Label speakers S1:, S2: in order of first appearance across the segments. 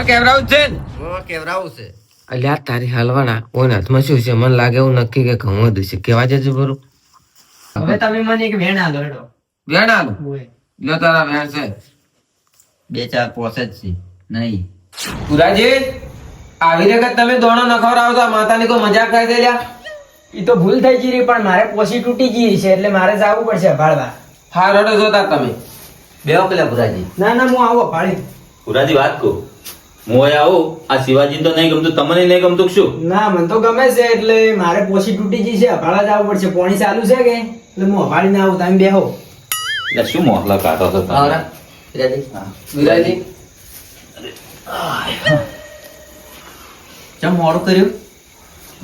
S1: કેવરાવું છે
S2: કેવરાવું છે.
S1: અલ્યા તારી હાલવાના ઓના હાથમાં શું છે? મને લાગે એવું નક્કી કે ઘઉં જ છે કેવા જજો બરું
S3: હવે તમે મને એક વેણ આલો હેડો.
S1: વેણ આલું? લ્યો તારા વેણ છે.
S2: બે ચાર પોસે જ છે. નહીં.
S1: પુરાજી આવી રીતે તમે દોણો ન ખવડાવતા માતાની કોઈ મજાક કરી દે લ્યા?
S3: ઈ તો ભૂલ થઈ ગઈ પણ મારે પોસી તૂટી ગઈ છે એટલે મારે જવું પડશે ભાળવા
S1: હા રડો જોતા તમે.
S2: બે પેલા ભુરાજી
S3: ના ના હું આવો ભાળી.
S4: પુરાજી વાત કહું. હું અહીંયા આવું. આ શિવાજી તો નહીં ગમતું તમને નહીં ગમતું શું?
S3: ના મને તો ગમે છે એટલે મારે પોછી તૂટી ગઈ છે ભાળવા જવું પડશે. પોણી ચાલુ છે કે? એટલે હું ભાળીને આવું તમે બેહો.
S4: એટલે શું મોહલા કાઢો છો તમે?
S2: ચમ મોડું કર્યું?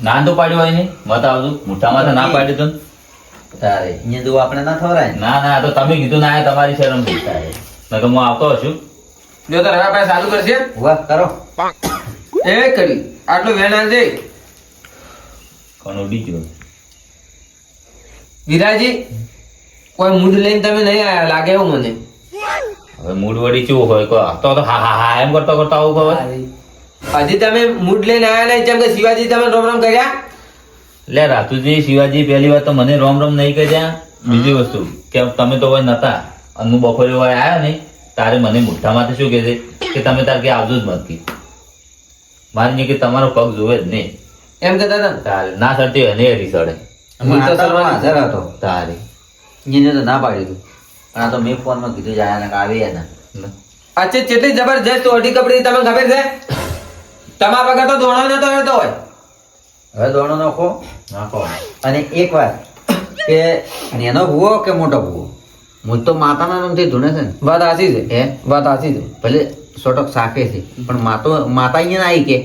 S4: ના તો પાડ્યું હોય ને મત આવતું મોટામાં તો ના પાડ્યું તું
S2: તારે અહીંયા જો આપણે ના થવરાય ના
S4: ના તો તમે કીધું ના તમારી શરમ થાય મેં તો હું આવતો હશું.
S1: જો તો રવા પાસે ચાલુ કરશે
S2: વાહ કરો.
S1: એ કરી. આટલું વેણ આલજે.
S4: કોનો ઉડી
S1: વિરાજી કોઈ મૂડ લઈને તમે નહીં આયા લાગે એવું મને.
S4: હવે મૂડ વળી કેવું હોય કહો. તો તો હા હા હા એમ કરતો કરતો આવું કહો.
S1: હજી તમે મૂડ લઈને આયા નહીં જેમ કે શિવાજી તમે રોમ રોમ કર્યા?
S4: લે રાતુજી શિવાજી પહેલી વાત તો મને રોમ રોમ નહીં કર્યા. બીજી વસ્તુ કે તમે તો હોય નતા. અનુ હું બપોરે હોય આવ્યો ને તારે મને મોઢામાંથી શું કહે છે? કે તમે તાર કે આવજો જ મત કી મારી કે તમારો પગ જોવે જ નહીં.
S1: એમ કે દાદા ને?
S4: તારે ના સરતી હોય ને એરી સડે
S2: હું આતામાં હાજર હતો.
S4: તારે.
S2: એને તો ના પાડી હતું પણ આ તો મેં ફોનમાં કીધું જાય આયા ને કે આવી એના
S1: અચ્છા કેટલી જબરજસ્ત ઓઢી કપડી તમને ખબર છે? તમારા વગર તો ધોણો નતો રહેતો હોય.
S2: હવે ધોણો નાખો?
S4: નાખો.
S2: અને એક વાર કે નેનો ભૂવો કે મોટો ભૂવો? હું તો માતાના નામથી ધૂણે છે ને.
S1: વાત આસી છે.
S2: હે?
S1: વાત આસી છે.
S2: ભલે સોટક સાકે છે પણ માતો માતા અહીંયા ના આવી કે.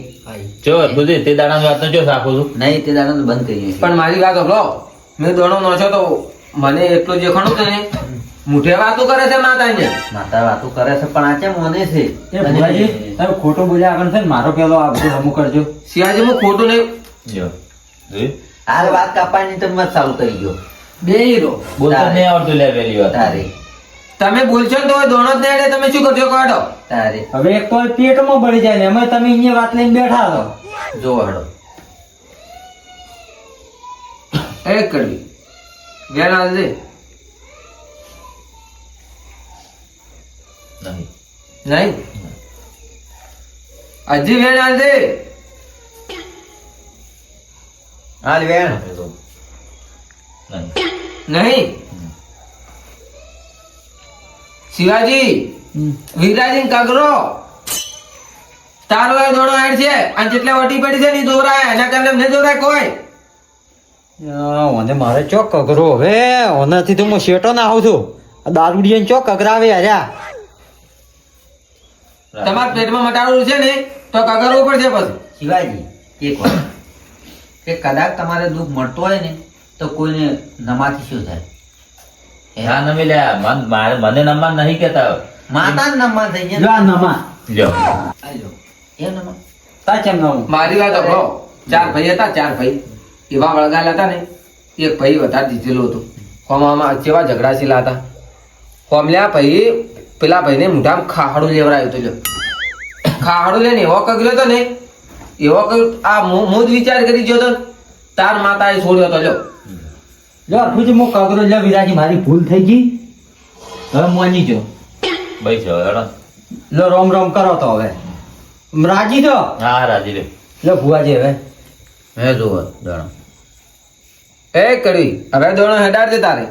S4: જો બધી તે દાડાની વાત જો સાખું છું.
S2: નહીં તે દાડા બંધ કરી
S1: પણ મારી વાત સાંભળો. મેં દોણો નોચ્યો તો મને એટલું જે ખણું છે ને મુઠે વાતો કરે છે માતા ને
S2: માતા વાતો કરે છે પણ આ કેમ મને છે?
S3: એ ભુવાજી તમે ખોટો બોલ્યા આગળ છે ને મારો પેલો આ બધું હમું કરજો.
S1: શિવાજી હું ખોટું નહીં.
S4: જો
S2: આ વાત કાપવાની તમે મત ચાલુ કરી ગયો.
S1: બે હીરો
S4: બોલતો નહીં આવડતું લે પહેલી વાત.
S2: તારે.
S1: તમે બોલશો તો દોણો જ નહીં તમે શું કરજો કાઢો.
S2: તારે.
S3: હવે એક તો પેટમાં ભરી જાય ને અમે તમે અહીંયા વાત લઈને બેઠા છો.
S2: જો હડો
S1: એક કરવી. વેણ આલજે
S4: નહીં.
S1: નહીં? હજી વેણ આલજે
S2: હાલ વેણ
S4: નહીં.
S1: નહીં. શિવાજી વિરાજી કાગરો. તારો એ દોડો હેડ છે. અને જેટલા વટી પડી છે ને દોરાય. એના કારણે નહીં દોરાય કોઈ.
S3: ઓને મારે ચોક કગરો હવે? ઓનાથી તો હું શેટો ના આવું છું. આ ચો ચોક કગરાવે હર્યા
S1: તમારા પેટમાં મટાડું છે ને તો કગરવું પડશે પછી.
S2: શિવાજી એક વાર કે કદાચ તમારે દુઃખ મળતો હોય ને તો કોઈને નમાથી શું થાય?
S4: ના નમી લે મન- મારે મને નમવા નહીં કેતા
S2: માતા જ થઈ
S3: ગયા નમા.
S2: આજો. એ નમા.
S3: તા કેમ નમો
S1: મારી વાત હો ચાર ભાઈ હતા ચાર ભાઈ. એવા વળગાયેલા હતા ને એક ભાઈ વધારે જીતેલો હતો. કોમામાં કેવા ઝઘડાશીલા હતા. કોમલ્યા ભાઈ પેલા ભાઈને મોઢામાં ખાહડું લેવડાયું હતું ખાહડું લઈને એવો કગલ્યો હતો ને એવો આ મુ- જ વિચાર કરી ગયો તો તાર માતાએ છોડ્યો હતો લ્યો
S3: જો અર્થુજી હું કગરો લે વિરાજી મારી ભૂલ થઈ ગઈ. હવે મોની જો.
S4: ભાઈ છે હેડો.
S3: લો રોમ રોમ કરો તો હવે. રાજી તો
S4: હા રાજી રે
S3: લો ભુવાજી હવે.
S2: હે જુઓ દોણો
S1: એ કડવી હવે દોણો દે તારે.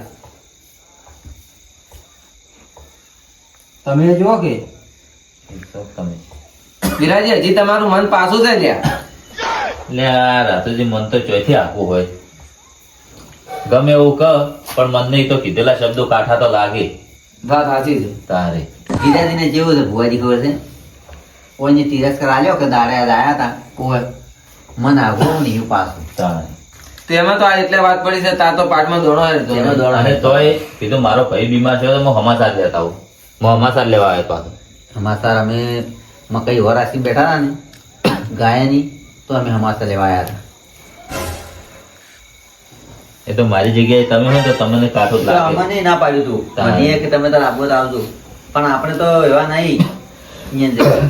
S3: તમે જુઓ કે.
S4: તમે.
S1: વિરાજી હજી તમારું મન પાછું છે ત્યાં
S4: લે આ રાતુજી મન તો ચોથી આખું હોય. ગમે એવું કહ પણ મન નહીં તો કીધેલા શબ્દો કાઠા તો લાગે.
S1: વાત સાચી છે.
S4: તારે.
S2: ગીતાજીને જેવું છે ભુવાજી ખબર છે? ઓની તિરસ્કાર આલ્યો કે દાડે દાયા હતા
S1: કોઈ
S2: મન આગો નહીં પાછું.
S4: તારે.
S1: તેમાં તો આ એટલે વાત પડી છે તાર તો પાઠમાં દોડો
S2: તેમાં દોણો
S4: અને તોય કીધું મારો ભાઈ બીમાર છે તો હું હમાસાર લેતા આવું. હું હમાસાર લેવા આવ્યો પાછો.
S2: હમાસાર અમે મકઈ વરાસી બેઠા હતા ને ગાયની તો અમે હમાસાર લેવા આવ્યા હતા
S4: એ તો મારી જગ્યાએ તમે હોય તો તમને કાઠો જ લાગે.
S2: અમને ના પાડ્યું તું. મને કે તમે તો આબો આવજો. પણ આપણે તો એવા નહીં.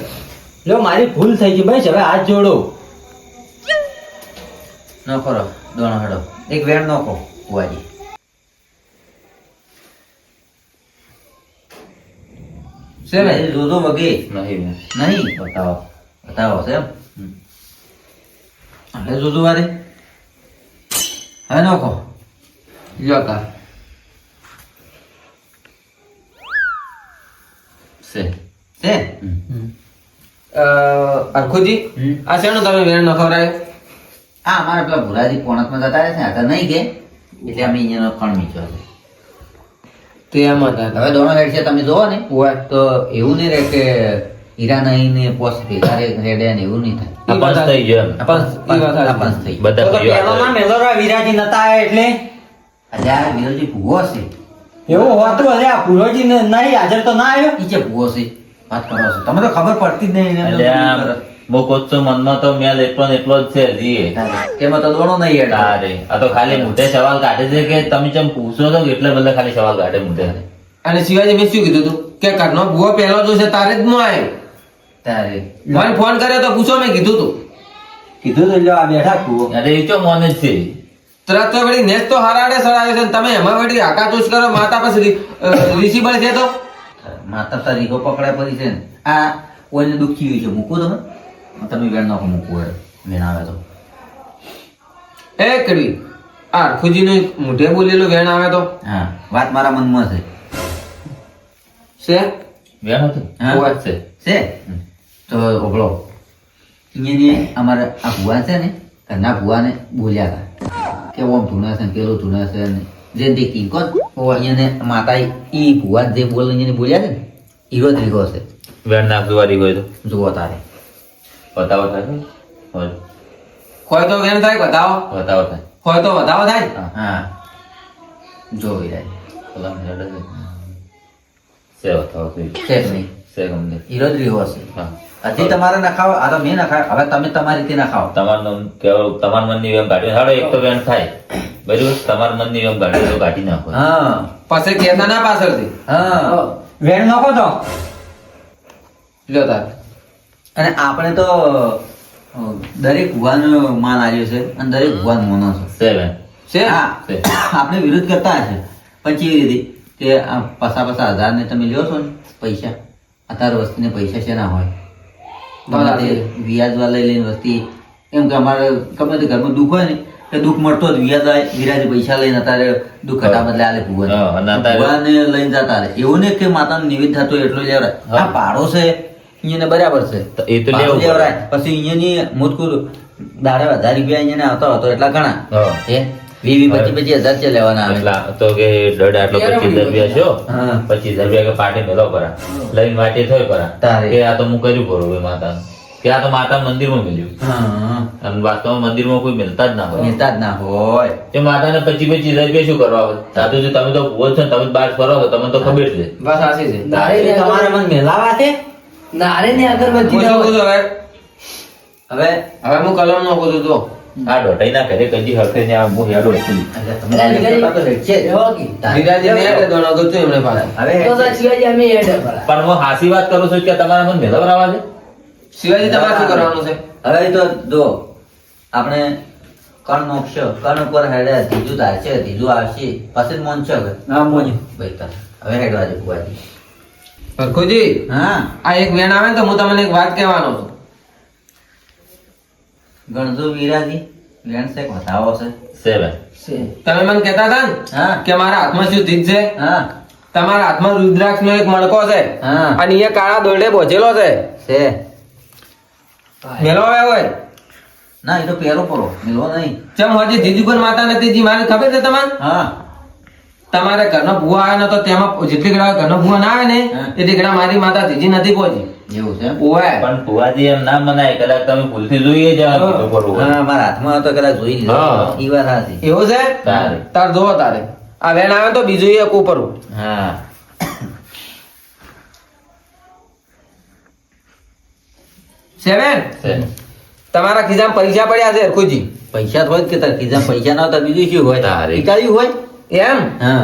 S3: લો મારી ભૂલ થઈ ગઈ ભાઈ હવે હાથ જોડો.
S2: નખો રો દોણો હડો. એક વેણ નખો
S1: છે ને
S2: જોજો વગે.
S4: નહીં
S2: નહીં. બતાવો. બતાવો એમ? એટલે જોજો વારે. હવે નખો.
S1: તા
S4: છે.
S2: છે?
S1: અ, અરખુજી. આ શેનો તમે વેણ ન ખવડાય
S2: આ અમારા પેલા ભુરાજી કોણકમાં જતા રહે છે આ તો નહીં કે. એટલે અમે અહીંયાનો ખણ મીચો છે.
S1: એમાં એમ હતા
S2: હવે દોણો હેડ છે તમે જોવો ને. તો એવું નહીં રહે કે હીરા નહીં ને પોસ ભેગા રે રેડે ને એવું નહીં થાય.
S4: અપાસ થઈ ગયો અપાસ
S2: આ
S1: વાત
S2: આ થઈ
S4: બધા
S3: તો તો
S4: ભાઈઓ
S3: પહેલો ના
S4: હાજર.
S3: મેલોરા વિરાજી નતા એટલે?
S2: અજા વિરોજી ભૂવો છે.
S3: એવું હોતું અરે આ ભૂરોજી ન- નહીં હાજર તો ના આવ્યો?
S2: ઈ જે ભૂવો છે. વાત કરો છો. તમે તો ખબર પડતી જ નહીં. એને એમ તો
S4: અલ્યા,
S2: શું કરે?
S4: મો કોચો મનમાં તો મેલ એટલો ને એટલો જ છે હજી
S2: તેમાં તો દોણો નહીં હેડ.
S4: અરે આ તો ખાલી મોઢે સવાલ કાઢે છે કે તમે જેમ પૂછો છો કે એટલે બધા ખાલી સવાલ કાઢે મોઢે
S1: અને શિવાજી મેં શું કીધું તું? કે કરનો ભૂવો પહેલો જો છે તારે જ નો આવ્યો.
S2: તારે.
S1: મને ફોન કર્યો તો પૂછો મેં કીધું તું.
S3: કીધું તો લ્યો આ બેઠા કુ
S4: અરે એ તો મોને જ છે.
S1: તરત તો વળી નેસ તો હરાડે સરાડે છે તમે એમાં વળી આકાતુશ કરો માતા પાસે રિસીબલ છે તો?
S2: માતા તારીખો પકડે પડી છે ને. આ કોઈને દુખી હોય છે મૂકું તમે. તમે વેણ નાખો મૂકો એ વેણ આવે તો.
S1: એ કડવી આ અરખુજી નું મોઢે બોલેલો વેણ આવે તો?
S2: હા વાત મારા મનમાં છે.
S1: છે?
S4: વેણ હતું.
S2: હા?
S1: વાત
S4: છે.
S2: છે? તો ઓગળો અહીંયાની અમારે આ ભુવા છે ને ઘરના ભુવાને બોલ્યા હતા કે ઓમ ધૂના છે પેલો ધૂના છે ને જે તે કીકો અહીંયાને માતા ઈ ભુવા જે બોલ અહીંયાને બોલ્યા છે ને હીરો જ રીગો છે
S4: વેણ નાખ દુવારી હોય તો?
S2: જુઓ તારે.
S4: બતાવો થાય હોય.
S1: તો વેણ થાય બતાવો.
S4: બતાવો થાય
S1: હોય તો વધાવો થાય.
S2: હા. જો વિરાજ
S4: કલમ હેડે છે. બતાવો છે
S2: છે નહીં.
S4: છે ગમે
S2: હીરો જ રીગો છે
S4: હા.
S2: હજી તમારે નખાવો. આ તો મેં નખાવ હવે તમે તમારી રીતે નખાવો.
S4: તમારું કેવું તમારા મનની વેમ કાઢી હાડો એક તો વેમ થાય. બરાબર? તમારા મનની વેમ કાઢી તો કાઢી નાખો.
S2: હા.
S1: પછી કહેતા ના પાછળથી?
S2: હા.
S3: વેણ નાખો તો?
S1: જોતા
S2: અને આપણે તો દરેક ભગવાન માન આવ્યો છે અને દરેક ભગવાન મોનો છે.
S4: છે
S1: છે?
S2: હા.
S4: છે.
S2: આપણે વિરોધ કરતા છે પણ કેવી રીતે? કે આ પસા પસા હજાર ને તમે લ્યો છો ને પૈસા. અત્યારે વસ્તીને પૈસા છે ના હોય? વ્યાજવા લઈ લઈને વસ્તી. એમ કે અમારે ગમે તે ઘરમાં દુઃખ હોય ને કે દુઃખ મળતો જ વ્યાજ આવે વિરાજે પૈસા લઈને અત્યારે દુઃખ હતા બદલે આલે ભુવાને. ભુવાને લઈને જતા રહે. એવું ને કે માતાનું નિવેદ થતો એટલો લેવરાય આ પાડો છે અહીંયાને બરાબર છે.
S4: એ તો.
S2: લેવરાય પછી અહીંયાની મુજકુર દાડે હજાર રૂપિયા અહીંયાને આવતો હતો એટલા ઘણા.
S4: હા.
S2: હે વી વી પચીસ પચીસ હજાર છે લેવાના આવે.
S4: એટલા તો કે દડ આટલો પચીસ રૂપિયા. છો?
S2: હા.
S4: પચીસ રૂપિયા કે પાટી મેલો પરા. લઈને વાટી થોય પરા. કે આ તો હું કર્યું ભરું ભાઈ માતા કે આ તો માતા મંદિરમાં મળ્યું.
S2: હા.
S4: અને વાસ્તવમાં મંદિરમાં કોઈ મિલતા જ ના હોય.
S2: મિલતા જ ના હોય.
S4: એ માતાને પચી પચીસ હજાર રૂપિયા શું કરવા હોય? સાધુ જો તમે તો ભૂવો છો ને તમે બહાર ફરો છો તમને તો ખબર છે.
S1: બસ આશી છે.
S3: એ તમારે મન મેલાવા છે?
S5: નારે ને અગરબત્તી
S1: હવે.
S2: હવે
S1: હવે હું કલમ નો કહું છું
S4: આ કદી હરખે ને આ હું હેડો. પણ હું હાસી વાત કરું છું કે તમારે મને મેળવર આવવા છે?
S1: શિવાજી તમારે શું કરવાનું છે?
S2: હવે તો જો આપણે કર્ણ મોક્ષ કર્ણ ઉપર હેડે ત્રીજું થાય છે ત્રીજું આવશે. પછી મોન છે હવે.
S3: હા મોજ
S2: ભાઈ તાર. હવે હેડવા દે ભુવાજી. હા.
S1: આ એક વેણ આવે ને તો હું તમને એક વાત કહેવાનો છું.
S2: ગણજો વીરાજી વેણ બતાવો છે.
S4: સેવન.
S1: તમે મને કહેતા હતા ને
S2: હા.
S1: કે મારા હાથમાં શું ચીજ છે?
S2: હા.
S1: તમારા હાથમાં રુદ્રાક્ષ નો એક મણકો છે.
S2: હા.
S1: અને એ કાળા દોરડે બોજેલો છે.
S2: છે.
S1: મેલો આવ્યો હોય?
S2: ના એ તો પહેરો પડો. મેલો નહીં.
S1: ચમ હજી જીજુગન માતા નથી જી મારે ખબર છે તમને?
S2: હા.
S1: તમારે ઘરનો ભૂવા આવે ને તો તેમાં જેટલી ઘડા ઘરનો ભૂવા ના આવે ને. એટલી ઘડા મારી માતા ત્રીજી નથી પહોંચી
S2: એવું છે?
S4: પણ ભુવાજી એમ ના મનાય કદાચ તમે ભૂલથી જોઈએ જવા કીધું
S2: હા. મારા હાથમાં હતો કદાચ જોઈ લીધો ઈ વાત સાચી.
S1: એવું છે?
S4: તારે.
S1: તાર જોવો તારે. આ વેન આવે તો બીજું એક ઉપર
S2: હા.
S1: છે વેણ? તમારા ખિસ્સામાં પૈસા પડ્યા છે હરખુજી
S2: પૈસા હોય જ કે તાર ખિસ્સામાં પૈસા ના હોય બીજું શું હોય?
S4: તારે.
S2: નીકાળ્યું હોય?
S1: એમ?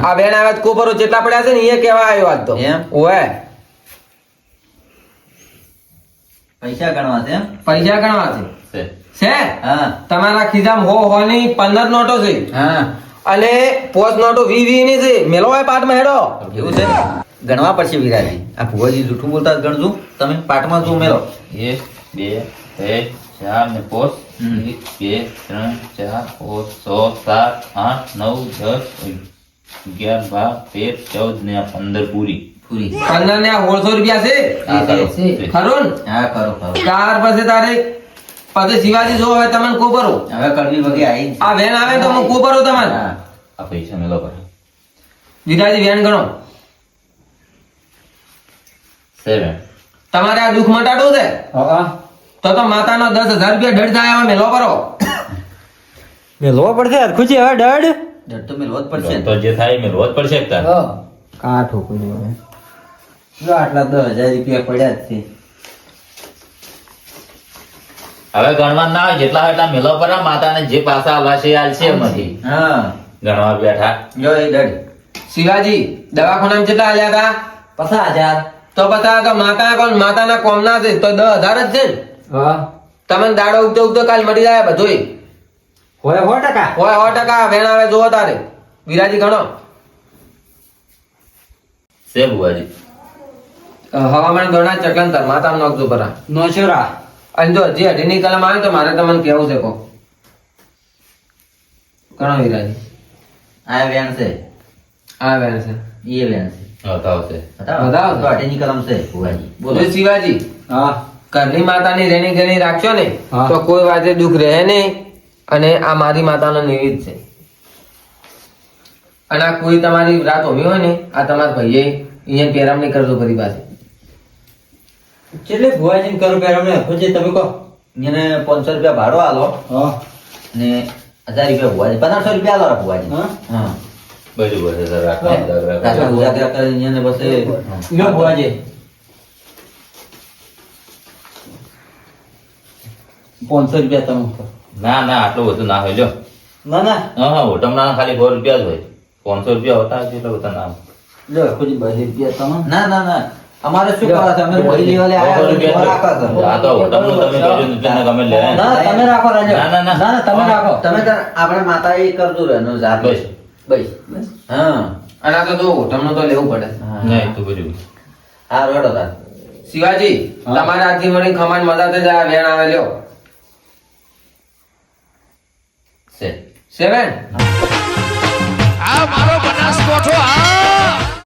S1: આ બેન આવે કોપરો જેટલા પડ્યા છે ને એ કેવા આવ્યો આજ તો.
S2: એમ?
S1: ઓવે.
S2: પૈસા ગણવા છે
S1: પૈસા ગણવા છે?
S4: છે.
S2: હા.
S1: તમારા ખિસ્સામાં હો હોની પંદર નોટો છે.
S2: હા.
S1: અને પોચ નોટો વી વી ની છે. મેલો હોય પાટમાં હેડો.
S2: એવું છે ગણવા પડશે વિરાજી. આ ભુવાજી જૂઠું બોલતા ગણજો. તમે પાઠમાં જો મેલો
S4: એક બે ત્રણ ચાર ને પોસ એક બે ત્રણ ચાર પોસ છ સાત આઠ નવ દસ અગિયાર બાર તેર ચૌદ ને પંદર પૂરી.
S2: પૂરી.
S1: પંદર ને સોળસો રૂપિયા છે?
S4: આ કરો.
S5: છે.
S1: ખરું?
S2: હા ખરો ખરો.
S1: ચાર પછી તારે પછી શિવાજી જો હવે તમને કોપરો
S2: હવે કડવી વગે આવી
S1: આ વેન આવે તો હું કોપરો તમને?
S4: આ પૈસા મેલો કરો
S1: વિરાજી વેન ગણો.
S4: સેવન
S1: તમારે આ દુઃખ મટાડવું છે?
S3: હા.
S1: તો તો માતાનો દસ હજાર રૂપિયા ડડ થાય હવે મેલો કરો.
S3: મેલવો પડશે હરખુજી હવે ડડ
S2: ડડ તો મેળવો જ પડશે.
S4: તો જે થાય એ મેળવો જ પડશે એક તાર.
S5: હા.
S3: કા ઠોકું હવે
S2: જો આટલા દસ હજાર રૂપિયા પડ્યા જ છે.
S4: હવે ગણવા ના આવે જેટલા હોય એટલા મેલો પર માતાને જે પાસા આલવા છે એ આલશે એમાંથી.
S2: હા.
S4: ગણવા બેઠા.
S2: જો એ ડડ
S1: શિવાજી દવાખાનામાં કેટલા આલ્યા હતા?
S2: પચાસ હજાર.
S1: તો બતા તો માતા કોણ? માતાના કોમના છે તો દસ હજાર જ છે.
S3: હા?
S1: તમને દાડો ઉગતો ઉગતો કાલ મળી જાય બધું
S3: હોય સો ટકા?
S1: હોય સો ટકા વેણ આવે જોવો તારે. વિરાજી ગણો
S4: સે બુવાજી
S1: હવામાન દોડા ચકલંતર માતા નોકજો પરા.
S3: નોશરા
S1: અને જો જે અઢીની કલમ આવે તો મારે તમને કેવું છે કહો. ગણો વિરાજી
S2: આ વેણ છે.
S1: આ વેણ છે.
S2: એ વેણ છે.
S4: બતાવશે
S2: બતાવો. તો કલમ છે બુવાજી બોલો.
S1: શિવાજી.
S3: હા.
S1: ઘરની માતાની રેણી ઘણી રાખશો ને તો કોઈ વાતે દુઃખ રહે નહીં. અને આ મારી માતાનો નિવેદ છે. અને આ કોઈ તમારી રાત હોવી હોય ને આ તમારા ભાઈએ અહીંયા પેરામ નહીં કરજો ફરી પાસે
S3: કેટલે ભુવાજી કરો પેરામ ને? હરખુજી તમે કહો.
S2: એને પાંચસો રૂપિયા ભાડો આલો.
S3: હા.
S2: ને હજાર રૂપિયા ભુવાજી. પંદરસો રૂપિયા આલો ભુવાજી.
S3: હા?
S2: બરાબર પછી
S3: લ્યો ભુવાજી. પાંચસો રૂપિયા તમે
S4: ના ના આટલું બધું ના હોય લ્યો.
S3: ના ના.
S4: હા હા હોટમના ખાલી સો રૂપિયા જ હોય. પાંચસો રૂપિયા હોતા હશે એટલે બધા ના.
S3: લ્યો હરખુજી બસો રૂપિયા તમે.
S2: ના ના ના. અમારે શું કરવા છે? અમે વહી લેવાલે આયા
S4: રૂપિયા
S2: રાખવા
S4: જ
S2: છે.
S4: હોય. આ તો હોટલનું તમે કહેજો ને ગમે લે
S3: ના. તમે રાખો રાજો.
S4: ના, ના, ના.
S3: ના તમે રાખો.
S2: તમે તાર આપણે માતા એ કરજો રે એનો જાત.
S4: બસ.
S2: બસ હા.
S1: અને આ તો હોટલનું તો લેવું પડે.
S2: હા.
S4: નહીં તો બધું
S2: હા રોડો તાર.
S1: શિવાજી તમારા આજથી મળી ખમાન મદદ જ આ વેણ આવે લ્યો
S4: છે
S1: સેવન
S6: આ મારો બનાસકોઠો આ